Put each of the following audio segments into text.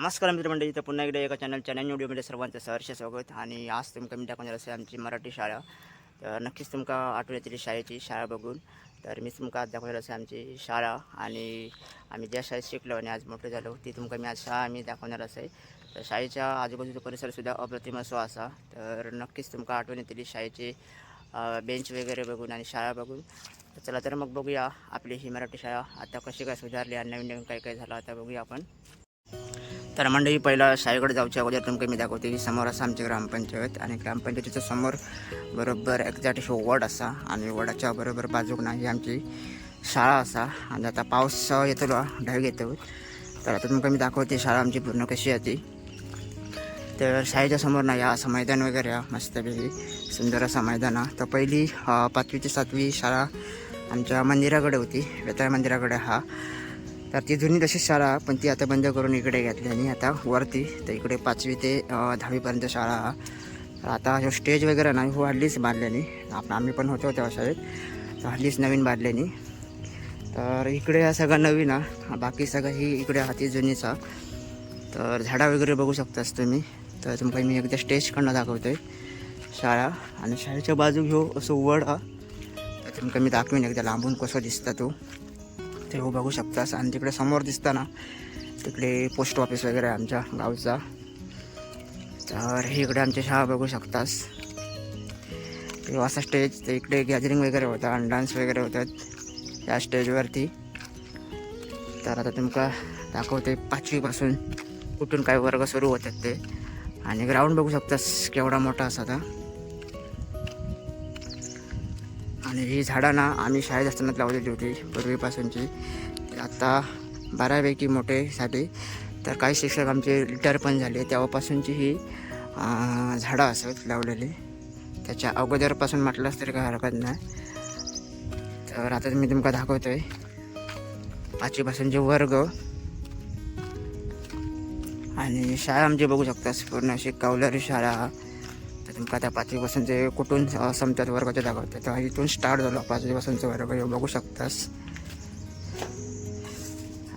नमस्कार मित्रमंडळी इथं पुन्हा एकदा एका चॅनलच्या नवीन व्हिडिओमध्ये सर्वांचं सहर्ष स्वागत. आणि आज तुमका मी दाखवणार असेल आमची मराठी शाळा. तर नक्कीच तुमका आठवण येतील शाळेची शाळा बघून. तर मी तुमका आज दाखवणार असेल आमची शाळा. आणि आम्ही ज्या शाळेत शिकलो आणि आज मोठं झालो ती तुमका मी आज शाळा आम्ही दाखवणार असेल. तर शाळेच्या आजूबाजूचा परिसरसुद्धा अप्रतिम असो असा. तर नक्कीच तुमका आठवण येतील शाळेची बेंच वगैरे बघून आणि शाळा बघून. चला तर मग बघूया आपली ही मराठी शाळा. आता कशी काय सुधारली आणि नवीन नवीन काय काय झालं आता बघूया आपण. तर मंडळी पहिला शाळेकडे जाऊच्या अगोदर तुमका मी दाखवते ही समोर असा आमची ग्रामपंचायत आणि ग्रामपंचायतीच्या समोर बरोबर एक्झॅक्ट शो वड असा आणि वडाच्या बरोबर बाजूक ही आमची शाळा असा. आणि आता पाऊस येतो ढग येतो. तर आता तुमका मी दाखवते शाळा आमची पूर्ण कशी आहे ती. तर शाळेच्या समोर ना या असं मैदान वगैरे मस्तपैकी सुंदर असं मैदान आहे. तर पहिली पाचवी ते सातवी शाळा आमच्या मंदिराकडे होती वेताळ मंदिराकडे हा. तर ती जुनी तशीच शाळा पण ती आता बंद करून इकडे घेतली आणि आता वरती तर इकडे पाचवी ते दहावीपर्यंत शाळा. तर आता स्टेज वगैरे नाही हो हल्लीच बांधल्यानी आपण आम्ही पण होतो तेव्हा शाळेत. तर हल्लीच नवीन बांधल्यानी तर इकडे हा सगळं नवीन हा बाकी सगळं ही इकडे हाती जुनीच. तर झाडा वगैरे बघू शकतास तुम्ही. तर तुमका मी एकदा स्टेजकडनं दाखवतोय शाळा. आणि शाळेच्या बाजू घेऊ असं वड हा तर तुमका मी दाखवीन एकदा लांबून कसं दिसता तो. ते हो बघू शकतास आणि तिकडे समोर दिसताना तिकडे पोस्ट ऑफिस वगैरे आहे आमच्या गावचा. तर हे इकडे आमच्या शाळा बघू शकतास. ते असा स्टेज ते इकडे गॅदरिंग वगैरे होतं आणि डान्स वगैरे होतात या स्टेजवरती तर आता तुमका दाखवते पाचवीपासून कुठून काय वर्ग सुरू होतात ते. आणि ग्राउंड बघू शकतास केवढा मोठा असा आता. आणि ही झाडं ना आम्ही शाळेत असतानाच लावलेली होती पूर्वीपासूनची. आत्ता बारापैकी मोठे झाले. तर काही शिक्षक आमचे रिटायर पण झाले. तेव्हापासूनची ही झाडं असत लावलेली. त्याच्या अगोदरपासून म्हटलंच तरी काही हरकत नाही तर आता मी तुमका दाखवतोय. पाचवीपासूनचे वर्ग. आणि शाळा आमची बघू शकतास. पूर्ण अशी कौलारी शाळा. तर त्या पाचवीपासून ते कुठून समतात वर्गाचे दाखवतात तर इथून स्टार्ट झालो. पाचवीपासूनचं वर्ग हे बघू शकतास.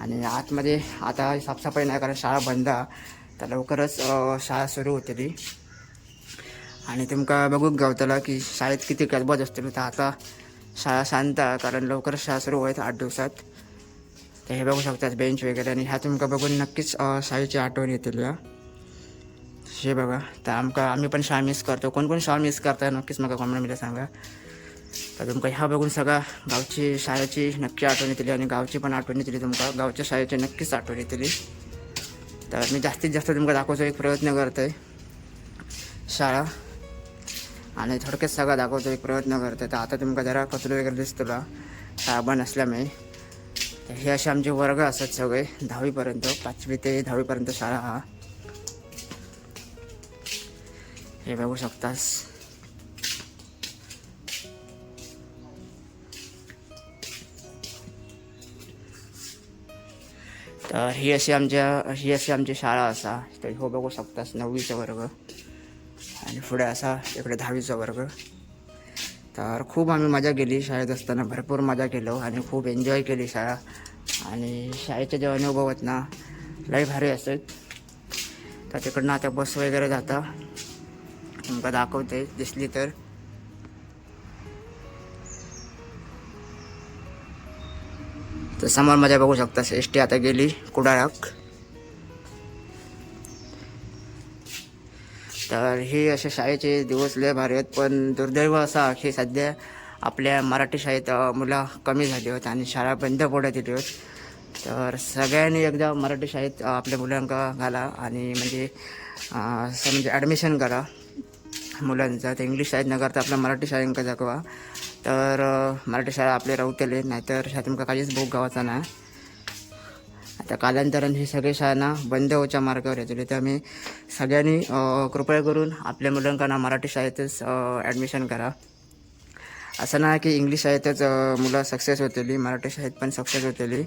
आणि आतमध्ये आता साफसफाई नाही कारण शाळा बंद. आहे. तर लवकरच शाळा सुरू होतली आणि तुमका बघूक गावतला की शाळेत किती गजबज असतील. तर आता शाळा शांत आहे कारण लवकरच शाळा सुरू होईल आठ दिवसात. तर हे बघू शकतात बेंच वगैरे. आणि ह्या तुमका बघून नक्कीच शाळेची आठवण येतील या हे बघा. तर आमका आम्ही पण शाळा मिस करतो कोण कोण शाळा मिस करता नक्कीच मला कॉमेंटमध्ये सांगा. तर तुमका ह्या बघून सगळा गावची शाळेची नक्की आठवण येतली आणि गावची पण आठवण येतली तुमका. गावच्या शाळेची नक्कीच आठवण येतली. तर मी जास्तीत जास्त तुमका दाखवतो एक प्रयत्न करतोय. शाळा. आणि थोडक्यात सगळं दाखवतो एक प्रयत्न करतोय. तर आता तुमका जरा कचरो वगैरे दिसतला साबण असल्यामुळे. तर हे असे आमचे वर्ग असतात सगळे. दहावीपर्यंत पाचवी ते दहावीपर्यंत शाळा हा. हे बघू शकतास तर ही अशी आमच्या ही अशी आमची शाळा असा तर हो बघू शकतास नववीचा वर्ग आणि पुढे असा इकडे दहावीचा वर्ग तर खूप आम्ही मजा केली शाळेत असताना भरपूर मजा केलो आणि खूप एन्जॉय केली शाळा आणि शाळेचे जे अनुभव आहेत ना लय भारी असत तर तिकडनं आता बस वगैरे जाता तुमका दाखवते दिसली तर. तर समोर मजा बघू शकता एस टी आता गेली कुडाळाक. तर हे असे शाळेचे दिवस लय भारी आहेत पण दुर्दैव असा की सध्या आपल्या मराठी शाळेत मुलं कमी झाली आहेत आणि शाळा बंद पडत येते तर सगळ्यांनी एकदा मराठी शाळेत आपल्या मुलांका घाला आणि म्हणजे असं म्हणजे ॲडमिशन करा. मुलांचा. तर इंग्लिश शाळेत न करता आपल्या मराठी शाळेंका जगवा. तर मराठी शाळा आपले रावतले नाहीतर ह्या तुमका काहीच भोग गावाचा नाही आता कालांतरान ही सगळी शाळांना बंद होच्या मार्गावर येतली. तर आम्ही सगळ्यांनी कृपया करून आपल्या मुलांका ना मराठी शाळेतच ॲडमिशन करा. असं नाही की इंग्लिश शाळेतच मुलं सक्सेस होतली मराठी शाळेत पण सक्सेस होतली.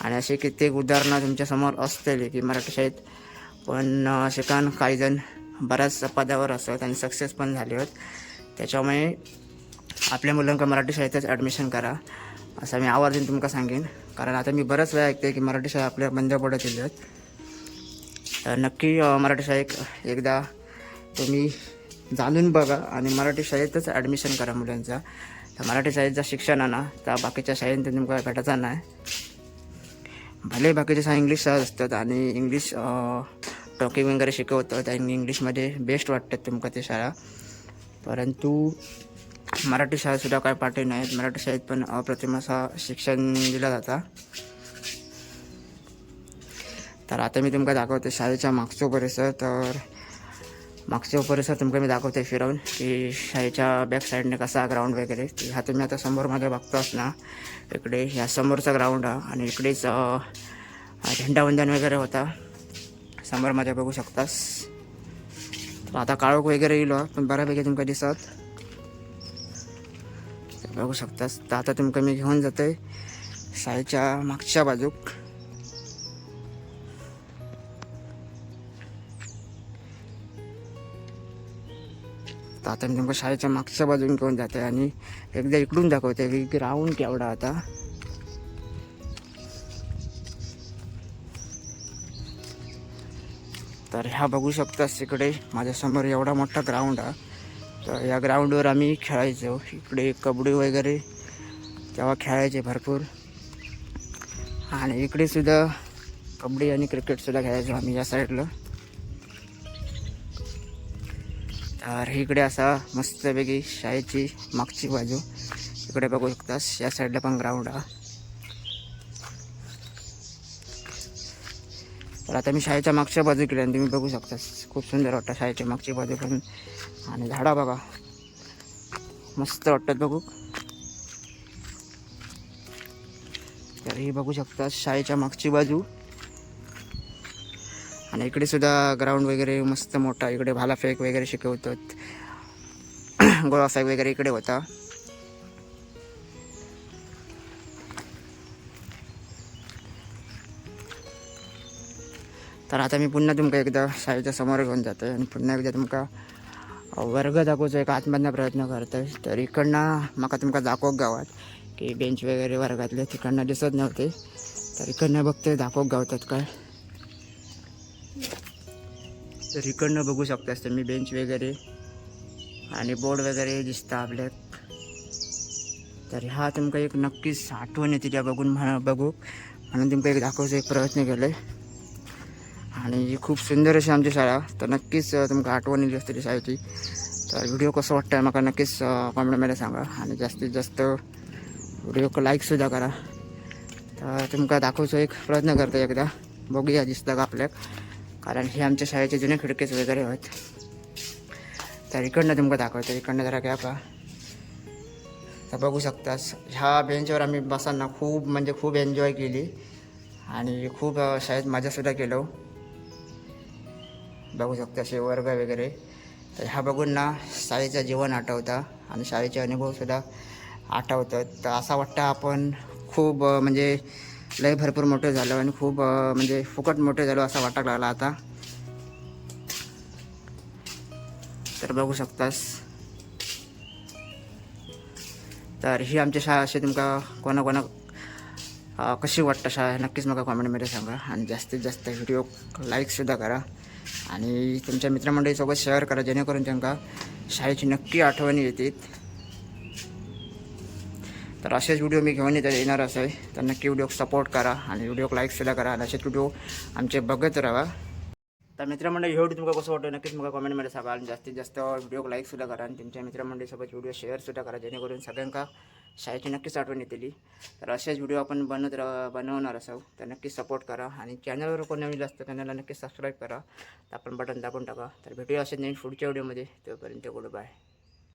आणि अशी कित्येक उदाहरणं तुमच्यासमोर असतली की मराठी शाळेत. पण शिकान काही जण बऱ्याच पदावर असत आणि सक्सेस पण झाले आहेत. त्याच्यामुळे आपल्या मुलांना मराठी शाळेतच ॲडमिशन करा. असं मी आवर्जून तुमका सांगेन. कारण आता मी बऱ्याच वेळा ऐकते की मराठी शाळा आपल्या बंद पडत आहेत. तर नक्की मराठी शाळेत एकदा तुम्ही जाणून बघा आणि मराठी शाळेतच ॲडमिशन करा मुलांचा. तर मराठी शाळेचं शिक्षण आहे ना तर बाकीच्या शाळेत तुमका भेटायचा नाही. भले बाकीच्या शाळा इंग्लिश शाळा असतात आणि इंग्लिश टॉकिंग वगैरे शिकवतात आणि इंग्लिशमध्ये बेस्ट वाटतात तुमका ते शाळा. परंतु मराठी शाळेतसुद्धा काय पाठी नाहीत. मराठी शाळेत पण अप्रतिम असा शिक्षण दिला जाता. तर आता मी तुमका दाखवते शाळेच्या मागचो परिसर. तर मागचो परिसर तुमका मी दाखवते फिरवून की शाळेच्या बॅक साईडने कसा ग्राउंड वगैरे. की हा तुम्ही आता समोर माझ्या बघतोच ना इकडे ह्या समोरचा ग्राउंड हा आणि इकडेच झेंडावंदन वगैरे होता. समोर माझ्या बघू शकतास. तर आता काळोख वगैरे येलो पण बऱ्यापैकी तुमका दिसत. बघू शकतास. तर आता तुमका मी घेऊन जातोय शाळेच्या मागच्या बाजूक. तर आता मी तुमका शाळेच्या मागच्या बाजून घेऊन जाते आणि एकदा इकडून दाखवते की ग्राउंड केवढा आता. तर ह्या बघू शकतास इकडे माझ्यासमोर एवढा मोठा ग्राउंड आहे तर या ग्राउंडवर आम्ही खेळायचो. इकडे कबड्डी वगैरे तेव्हा खेळायचे भरपूर. आणि इकडेसुद्धा कबड्डी आणि क्रिकेटसुद्धा खेळायचो आम्ही या साईडला तर इकडे असा मस्तपैकी शाळेची मागची बाजू. इकडे बघू शकतास या साईडला पण ग्राउंड आहे तर आता मी शाळेच्या मागच्या बाजू केली आणि तुम्ही बघू शकता खूप सुंदर वाटतं शाळेच्या मागची बाजू पण आणि झाडा बघा. मस्त वाटतात बघू. तर हे बघू शकता शाळेच्या मागची बाजू. आणि इकडे सुद्धा ग्राउंड वगैरे मस्त मोठा इकडे भालाफेक वगैरे शिकवतात. गोळाफेक वगैरे इकडे होता. तर आता मी पुन्हा तुमका एकदा शाळेच्या समोर घेऊन जातो आणि पुन्हा एकदा तुमका वर्ग दाखवचा एक आतमधला प्रयत्न करतोय तर इकडनं म्हाका तुमका दाखोवक गावात की बेंच वगैरे वर्गातले तिकडनं दिसत नव्हते. तर इकडनं बघतोय दाखोवक गावतात काय. तर इकडनं बघू शकतास तुम्ही बेंच वगैरे. आणि बोर्ड वगैरे दिसता आपल्याक तर ह्या तुमका एक नक्कीच आठवण येते त्या बघून म्हणा बघू. म्हणून तुमका एक दाखवचा एक प्रयत्न केला आणि खूप सुंदर अशी आमची शाळा. तर नक्कीच तुमका आठवण येईल असते शाळेची तर व्हिडिओ कसं वाटतं म्हाका नक्कीच कॉमेंटमध्ये सांगा. आणि जास्तीत जास्त व्हिडिओ लाईकसुद्धा करा. तर तुमका दाखवचो एक प्रयत्न करतो एकदा. बघूया दिसतं का आपल्याक? कारण हे आमच्या शाळेचे जुने खिडकीच वगैरे आहेत. तर इकडनं तुमका दाखवतो. इकडनं जरा घ्या का? तर बघू शकतास ह्या बेंचवर आम्ही बसांना खूप म्हणजे खूप एन्जॉय केली. आणि खूप शाळेत मजासुद्धा केलो. बघू शकता असे वर्ग वगैरे. तर ह्या बघून ना शाळेचं जीवन आठवतं आणि शाळेचे अनुभवसुद्धा आठवतात. तर असा वाटतं आपण खूप म्हणजे लय भरपूर मोठे झालो आणि खूप म्हणजे फुकट मोठे झालो असा वाटायला लागला आता. तर बघू शकतास. तर ही आमची शाळा अशी तुमका कोणाकोणा कशी वाटतं शाळा नक्कीच मला कॉमेंटमध्ये सांगा. आणि जास्तीत जास्त व्हिडिओ लाईकसुद्धा करा. आणि तुमच्या मित्रमंडळीसोबत शेअर करा जेणेकरून त्यांना शाळेची नक्की आठवणी येतील तर असेच व्हिडिओ मी घेऊन येत येणार असेल तर नक्की व्हिडिओ सपोर्ट करा आणि व्हिडिओ लाईकसुद्धा करा. आणि असेच व्हिडिओ आमचे बघत राहा. तर मित्रमंडळी हे व्हिडिओ तुम्हाला कसं वाटतं नक्कीच मला कमेंटमध्ये सांगा. आणि जास्तीत जास्त व्हिडिओ लाईकसुद्धा करा. आणि तुमच्या मित्रमंडळीसोबत व्हिडिओ शेअरसुद्धा करा. जेणेकरून सगळ्यांका शाळेची नक्कीच आठवण येतली. तर असेच व्हिडिओ आपण बनवत र बनवणार असाल तर नक्की सपोर्ट करा आणि चॅनलवर कोण नवीन असतं चॅनलला नक्की सबस्क्राईब करा. तर आपण बटन दाबून टाका. तर भेटूया असेच नवीन पुढच्या व्हिडिओमध्ये तोपर्यंत गुड बाय